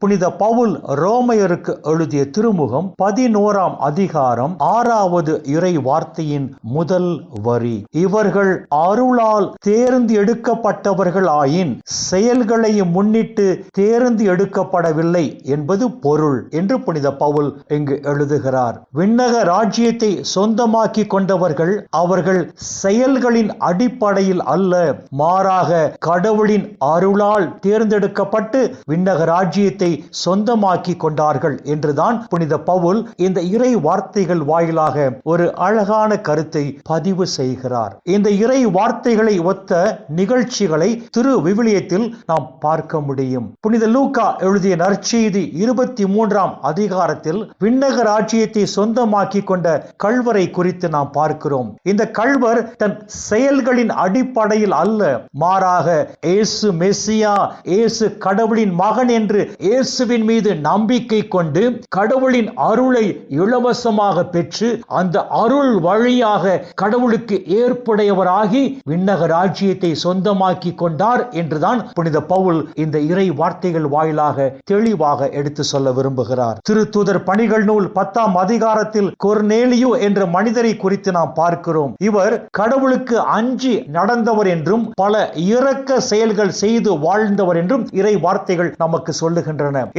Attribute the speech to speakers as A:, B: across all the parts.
A: புனித பவுல் ரோமையருக்கு எழுதிய திருமுகம் பதினோராம் அதிகாரம் ஆறாவது இறை வார்த்தையின் முதல் வரி. இவர்கள் அருளால் தேர்ந்து எடுக்கப்பட்டவர்கள் ஆயின் முன்னிட்டு தேர்ந்து எடுக்கப்படவில்லை என்பது பொருள் என்று புனித பவுல் இங்கு எழுதுகிறார். விண்ணக ராஜ்யத்தை சொந்தமாக்கி கொண்டவர்கள் அவர்கள் செயல்களின் அடிப்படையில் அல்ல மாறாக கடவுளின் அருளால் தேர்ந்தெடுக்கப்பட்டு விண்ணக ராஜ்யத்தை சொந்தமாக்கி கொண்டார்கள் என்றுதான் புனித பவுல் இந்த இறை வார்த்தைகள் வாயிலாக ஒரு அழகான கருத்தை பதிவு செய்கிறார். இந்த இறை வார்த்தைகளை ஒத்த நிகழ்ச்சிகளை திரு விவிலியத்தில் நாம் பார்க்க முடியும். புனித லூக்கா எழுதிய நற்செய்தி இருபத்தி மூன்றாம் அதிகாரத்தில் விண்ணக ராஜ்யத்தை சொந்தமாக்கி கொண்ட கல்வரை குறித்து நாம் பார்க்கிறோம். இந்த கல்வர் தன் செயல்களின் அடிப்படையில் அல்ல மாறாக ஏசு மெஸ்ஸியா ஏசு கடவுளின் மகன் என்று இயேசுவின் மீது நம்பிக்கை கொண்டு கடவுளின் அருளை இலவசமாக பெற்று அந்த அருள் வழியாக கடவுளுக்கு ஏற்புடையவராகி விண்ணக ராஜ்யத்தை சொந்தமாக்கி கொண்டார் என்றுதான் புனித பவுல் இந்த இறை வார்த்தைகள் வாயிலாக தெளிவாக எடுத்து சொல்ல விரும்புகிறார். திருத்தூதர் பணிகள் நூல் பத்தாம் அதிகாரத்தில் கொர்னேலியோ என்ற மனிதரை குறித்து நாம் பார்க்கிறோம். இவர் கடவுளுக்கு அஞ்சி நடந்தவர் என்றும் பல இரக்க செயல்கள் செய்து வாழ்ந்தவர் என்றும் இறை வார்த்தைகள் நமக்கு சொல்லுகின்றன.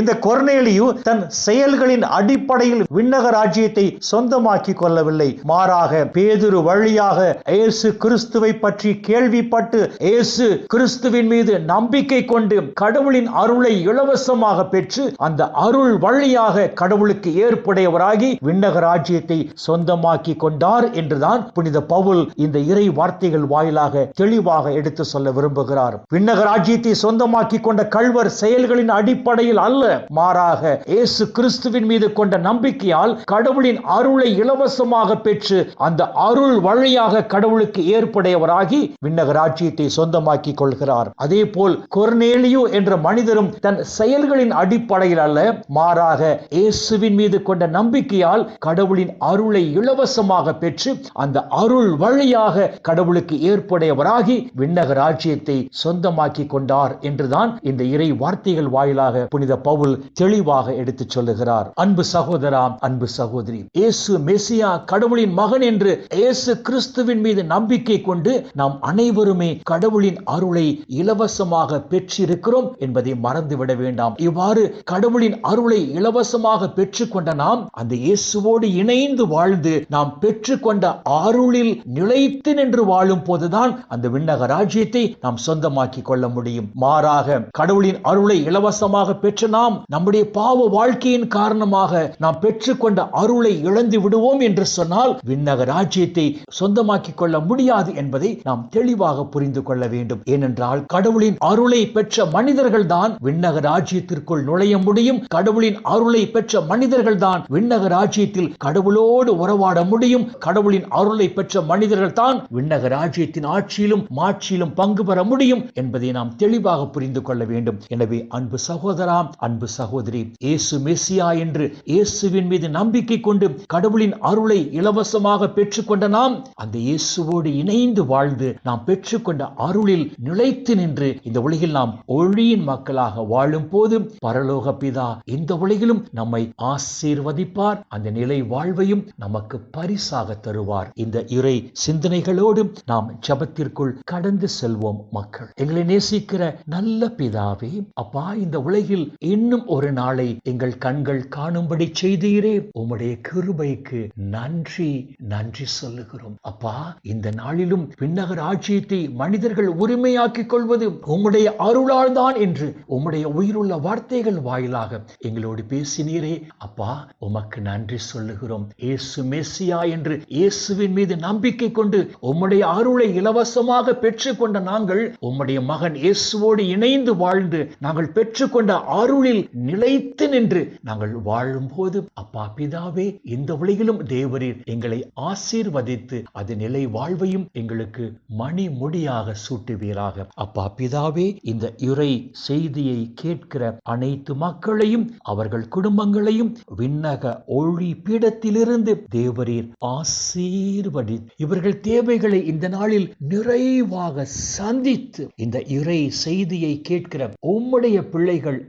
A: இந்த கொர்னேலியு தன் செயல்களின் அடிப்படையில் விண்ணக ராஜ்யத்தை சொந்தமாக்கி கொள்ளவில்லை. மாறாக பேதுரு வழியாக இயேசு கிறிஸ்துவை பற்றி கேள்விப்பட்டு இயேசு கிறிஸ்துவின் மீது நம்பிக்கை கொண்டு கடவுளின் அருளை இலவசமாக பெற்று அந்த அருள் வழியாக கடவுளுக்கு ஏற்புடையவராகி விண்ணக ராஜ்யத்தை சொந்தமாக்கி கொண்டார் என்றுதான் புனித பவுல் இந்த இறை வார்த்தைகள் வாயிலாக தெளிவாக எடுத்து சொல்ல விரும்புகிறார். விண்ணக ராஜ்யத்தை சொந்தமாக்கி கொண்ட கல்வர் செயல்களின் அடிப்படை அடிப்படையில் அல்ல. மாறாக இயேசு கிறிஸ்துவின் மீது கொண்ட நம்பிக்கையால் கடவுளின் அருளை இலவசமாக பெற்று அந்த அருள் வழியாக கடவுளுக்கு ஏற்புடையவராகி விண்ணக ராஜ்யத்தை சொந்தமாக்கி கொள்கிறார். அதே போல் கொர்னேலியு என்ற மனிதரும் தன் செயல்களின் அடிப்படையில் அல்ல. மாறாக இயேசுவின் மீது கொண்ட நம்பிக்கையால் கடவுளின் அருளை இலவசமாக பெற்று அந்த அருள் வழியாக கடவுளுக்கு ஏற்புடையவராகி விண்ணக ராஜ்யத்தை சொந்தமாக்கி கொண்டார் என்றுதான் இந்த இறை வார்த்தைகள் வாயிலாக புனித பவுல் தெளிவாக எடுத்துச் சொல்லுகிறார். அன்பு சகோதரம் அன்பு சகோதரி இயேசு மெசியா கடவுளின் மகன் என்று இயேசு கிறிஸ்துவின் மீது நம்பிக்கை கொண்டு நாம் அனைவருமே கடவுளின் அருளை இலவசமாக பெற்றிருக்கிறோம் என்பதை மறந்துவிட வேண்டாம். இவ்வாறு கடவுளின் அருளை இலவசமாக பெற்றுக்கொண்ட நாம் அந்த இயேசுவோடு இணைந்து வாழ்ந்து நாம் பெற்றுக்கொண்ட அருளில் நிலைத்து நின்று வாழும் போதுதான் அந்த விண்ணக ராஜ்யத்தை நாம் சொந்தமாக்கி கொள்ள முடியும். மாறாக கடவுளின் அருளை இலவசமாக பெற்ற நாம் நம்முடைய பாவ வாழ்க்கையின் காரணமாக நாம் பெற்றுக்கொண்ட அருளை இழந்து விடுவோம் என்று சொன்னால் விண்ணக ராஜ்யத்தை சொந்தமாக்கிக் கொள்ள முடியாது என்பதை நாம் தெளிவாக புரிந்து கொள்ள வேண்டும். ஏனென்றால் கடவுளின் அருளை பெற்ற மனிதர்கள் தான் விண்ணக ராஜ்யத்திற்குள் நுழைய முடியும். கடவுளின் அருளை பெற்ற மனிதர்கள் தான் விண்ணக ராஜ்யத்தில் கடவுளோடு உறவாட முடியும். கடவுளின் அருளை பெற்ற மனிதர்கள் தான் விண்ணக ராஜ்யத்தின் ஆட்சியிலும் மாட்சியிலும் பங்கு பெற முடியும் என்பதை நாம் தெளிவாக புரிந்து கொள்ள வேண்டும். எனவே அன்பு சகோதர அன்பு சகோதரி இயேசு மெசியா என்று இயேசுவின் மீது நம்பிக்கை கொண்டு கடவுளின் அருளை இலவசமாக பெற்றுக்கொண்ட நாம் அந்த இயேசுவோடு இணைந்து வாழ்ந்து நாம் பெற்றுக்கொண்ட அருளில் நிலைத்து நின்று இந்த உலகில் நாம் ஒளியின் மக்களாக வாழும் போது பரலோக பிதா இந்த உலகிலும் நம்மை ஆசீர்வதிப்பார். அந்த நிலை வாழ்வையும் நமக்கு பரிசாக தருவார். இந்த இறை சிந்தனைகளோடு நாம் ஜபத்திற்குள் கடந்து செல்வோம் மக்கள். எங்களை நேசிக்கிற நல்ல பிதாவே அப்பா இந்த உலகில் வாழ்க்கையில் இன்னும் ஒரு நாளை எங்கள் கண்கள் காணும்படி செய்தீரே உம்முடைய கிருபைக்கு நன்றி நன்றி சொல்லுகிறோம். அப்பா இந்த நாளிலும் பின்னகர் ஆட்சியத்தை மனிதர்கள் உரிமையாக்கிக் கொள்வது உம்முடைய அருளால் தான் என்று உம்முடைய உயிருள்ள வார்த்தைகள் வாயிலாக எங்களோடு பேசினீரே. அப்பா உமக்கு நன்றி சொல்லுகிறோம். இயேசு மெஸ்ஸியா என்று இயேசுவின் மீது நம்பிக்கை கொண்டு உம்முடைய அருளை இலவசமாக பெற்றுக்கொண்ட நாங்கள் உம்முடைய மகன் இயேசுவோடு இணைந்து வாழ்ந்து நாங்கள் பெற்றுக்கொண்ட அருளில் நிலைத்து நின்று நாங்கள் வாழும்போது அப்பா பிதாவே இந்த உலகிலும் தேவரீர் எங்களை ஆசீர்வதித்து அது நிலை வாழ்வையும் எங்களுக்கு மணி முடியாக சூட்டுவீராக. அப்பா பிதாவே இந்த இறை செய்தியை கேட்கிற அனைத்து மக்களையும் அவர்கள் குடும்பங்களையும் விண்ணக ஒளி பீடத்திலிருந்து தேவரீர் ஆசீர்வதி இவர்கள் தேவைகளை இந்த நாளில் நிறைவாக சந்தித்து இந்த இறை செய்தியை கேட்கிற உம்முடைய பிள்ளைகள்